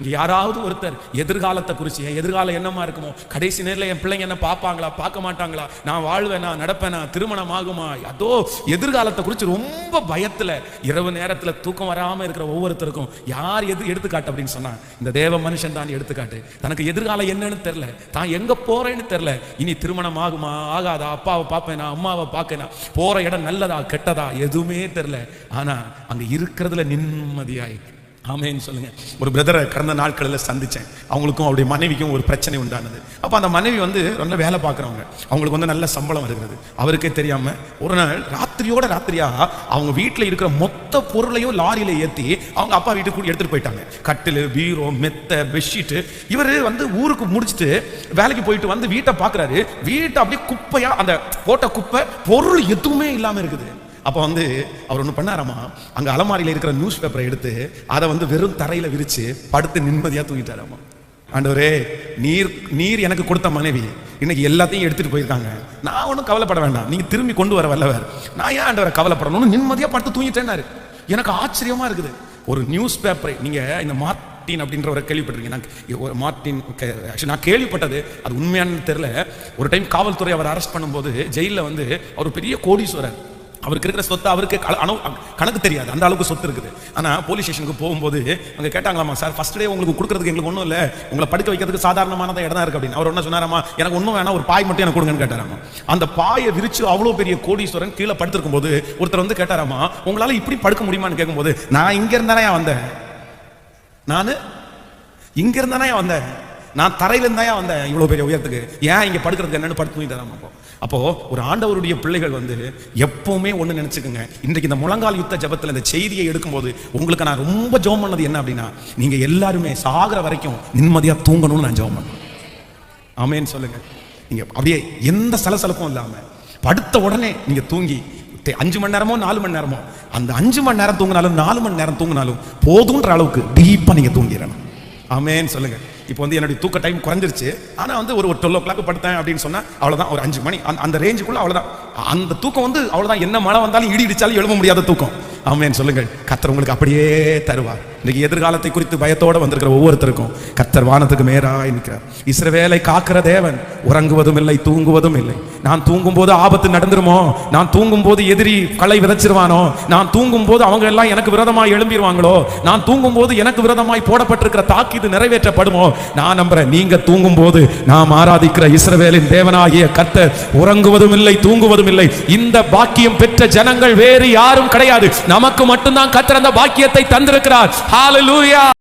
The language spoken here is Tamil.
இங்கே யாராவது ஒருத்தர் எதிர்காலத்தை குறிச்சு என் எதிர்காலம் என்னமா இருக்குமோ கடைசி நேரில் என் பிள்ளைங்க என்ன பார்ப்பாங்களா பார்க்க மாட்டாங்களா நான் வாழ்வேனா நடப்பேனா திருமணம் ஆகுமா? அதோ எதிர்காலத்தை குறித்து ரொம்ப பயத்தில் இரவு நேரத்தில் தூக்கம் வராமல் இருக்கிற ஒவ்வொருத்தருக்கும் யார் எது எடுத்துக்காட்டு அப்படின்னு சொன்னால் இந்த தேவ மனுஷன் தான் எடுத்துக்காட்டு. தனக்கு எதிர்காலம் என்னன்னு தெரில தான் எங்கே போகிறேன்னு தெரில இனி திருமணம் ஆகுமா ஆகாதா அப்பாவை பார்ப்பேனா அம்மாவை பார்க்கேனா போகிற இடம் நல்லதா கெட்டதா எதுவுமே தெரியல. ஆனா அங்கே இருக்கிறதுல நிம்மதியாயிருக்கு. ஆமேன்னு சொல்லுங்க. ஒரு பிரதரை கடந்த நாட்களில் சந்தித்தேன் அவங்களுக்கும் அவருடைய மனைவிக்கும் ஒரு பிரச்சனை உண்டானது. அப்போ அந்த மனைவி வந்து ரொம்ப வேலை பார்க்குறவங்க. அவங்களுக்கு வந்து நல்ல சம்பளம் வருகிறது. அவருக்கே தெரியாம ஒரு நாள் ராத்திரியோட ராத்திரியாக அவங்க வீட்டில் இருக்கிற மொத்த பொருளையும் லாரியில் ஏற்றி அவங்க அப்பா வீட்டுக்கு கூட எடுத்துகிட்டு போயிட்டாங்க. கட்டில் பீரோ மெத்த பெட்ஷீட்டு இவர் வந்து ஊருக்கு முடிச்சுட்டு வேலைக்கு போயிட்டு வந்து வீட்டை பார்க்குறாரு வீட்டை அப்படியே குப்பையாக அந்த போட்ட குப்பை பொருள் எதுவுமே இல்லாமல் இருக்குது. அப்போ வந்து அவர் ஒன்று பண்ணாராமா? அங்கே அலமாரியில் இருக்கிற நியூஸ் பேப்பரை எடுத்து அதை வந்து வெறும் தரையில் விரித்து படுத்து நிம்மதியாக தூங்கிட்டாராமா? ஆண்டவரே நீர் நீர் எனக்கு கொடுத்த மனைவி. இன்னைக்கு எல்லாத்தையும் எடுத்துகிட்டு போயிருக்காங்க. நான் ஒன்றும் கவலைப்பட வேண்டாம். நீங்கள் திரும்பி கொண்டு வர வல்லவர். நான் ஏன் ஆண்டவரை கவலைப்படணும்னு நிம்மதியாக படுத்து தூங்கிட்டேன்னாரு. எனக்கு ஆச்சரியமாக இருக்குது. ஒரு நியூஸ் பேப்பரை நீங்கள் இந்த மார்ட்டின் அப்படின்றவரை கேள்விப்பட்டிருக்கீங்க. நான் ஒரு மார்ட்டின் கே- நான் கேள்விப்பட்டது அது உண்மையானு தெரியல. ஒரு டைம் காவல்துறை அவர் அரெஸ்ட் பண்ணும்போது ஜெயிலில் வந்து அவர் பெரிய கோடீஸ்வரர். அவருக்கு இருக்கிற சொத்து அவருக்கு க- கணக்கு தெரியாது. அந்த அளவுக்கு சொத்து இருக்குது. ஆனால் போலீஸ் ஸ்டேஷனுக்கு போகும்போது அங்கே கேட்டாங்களாமா சார் ஃபர்ஸ்ட் டே உங்களுக்கு கொடுக்குறதுக்கு எங்களுக்கு ஒன்றும் இல்லை. உங்களை படுக்க வைக்கிறதுக்கு சாதாரணமான இடம் தான் இருக்கு அப்படின்னு. அவர் என்ன சொன்னாராமா எனக்கு ஒன்றும் வேணாம் ஒரு பாய் மட்டும் எனக்கு கொடுங்கன்னு கேட்டாராமா. அந்த பாயை விரிச்சு அவ்வளோ பெரிய கோடீஸ்வரன் கீழே படுத்திருக்கும் போது ஒருத்தர் வந்து கேட்டாராமா உங்களால் இப்படி படுக்க முடியுமான்னு கேட்கும்போது நான் இங்கே இருந்தானே வந்தேன்? நான்? இங்கே இருந்தானே வந்தேன்? நான் தரையிலிருந்தாயா இருந்தா வந்தேன் இவ்வளோ பெரிய உயரத்துக்கு. ஏன் இங்கே படுக்கிறதுக்கு என்னன்னு படுத்து தூங்கிட்டாராம் அப்போ. அப்போது ஒரு ஆண்டவருடைய பிள்ளைகள் வந்து எப்பவுமே ஒன்று நினச்சிக்கோங்க. இன்றைக்கு இந்த முழங்கால் யுத்த ஜபத்தில் இந்த செய்தியை எடுக்கும்போது உங்களுக்கு நான் ரொம்ப ஜெபம் பண்ணது என்ன அப்படின்னா நீங்கள் எல்லாருமே சாகிற வரைக்கும் நிம்மதியாக தூங்கணும்னு நான் ஜெபம் பண்ணேன். ஆமேன்னு சொல்லுங்கள் நீங்கள் அப்படியே எந்த சலசலப்பும் இல்லாமல் படுத்த உடனே நீங்கள் தூங்கி அஞ்சு மணி நேரமோ நாலு மணி நேரமோ அந்த அஞ்சு மணி நேரம் தூங்கினாலும் நாலு மணி நேரம் தூங்கினாலும் போதுன்ற அளவுக்கு டீப்பாக நீங்கள் தூங்கிடணும். ஆமேன்னு சொல்லுங்கள் இப்போ வந்து என்னுடைய தூக்க டைம் குறைஞ்சிருச்சு. ஆனால் வந்து ஒரு டுவெல் ஓ கிளாக் படுத்தேன் அப்படின்னு சொன்னா அவ்வளோதான் ஒரு அஞ்சு மணி அந்த- ரேஞ்சுக்குள்ள அவ்வளோதான் அந்த தூக்கம் வந்து அவ்வளோதான் என்ன மழை வந்தாலும் இடி இடிச்சாலும் எழும்ப முடியாத தூக்கம். ஆமேன்னு சொல்லுங்கள். கத்தர் உங்களுக்கு அப்படியே தருவார். இன்னைக்கு எதிர்காலத்தை குறித்து பயத்தோடு வந்திருக்கிற ஒவ்வொருத்தருக்கும் கத்தர் வானத்துக்கு மேராய் நிற்கிறார். இஸ்ரவேலை காக்கிற தேவன் உறங்குவதும் இல்லை தூங்குவதும் இல்லை. நான் தூங்கும் போது ஆபத்து நடந்துருமோ? நான் தூங்கும் போது எதிரி களை விதைச்சிருவானோ? நான் தூங்கும் போது அவங்க எல்லாம் எனக்கு விரோதமாய் எழும்பிடுவாங்களோ நான் தூங்கும் போது எனக்கு விரோதமாய் போடப்பட்டிருக்கிற தாக்கீது நிறைவேற்றப்படுமோ? நான் நம்புறேன் நீங்க தூங்கும் போது நாம் ஆராதிக்கிற இஸ்ரவேலின் தேவனாகிய கத்தர் உறங்குவதும் இல்லை தூங்குவதும் இல்லை. இந்த பாக்கியம் பெற்ற ஜனங்கள் வேறு யாரும் கிடையாது. நமக்கு மட்டும்தான் கத்தர் அந்த பாக்கியத்தை தந்திருக்கிறார். Hallelujah.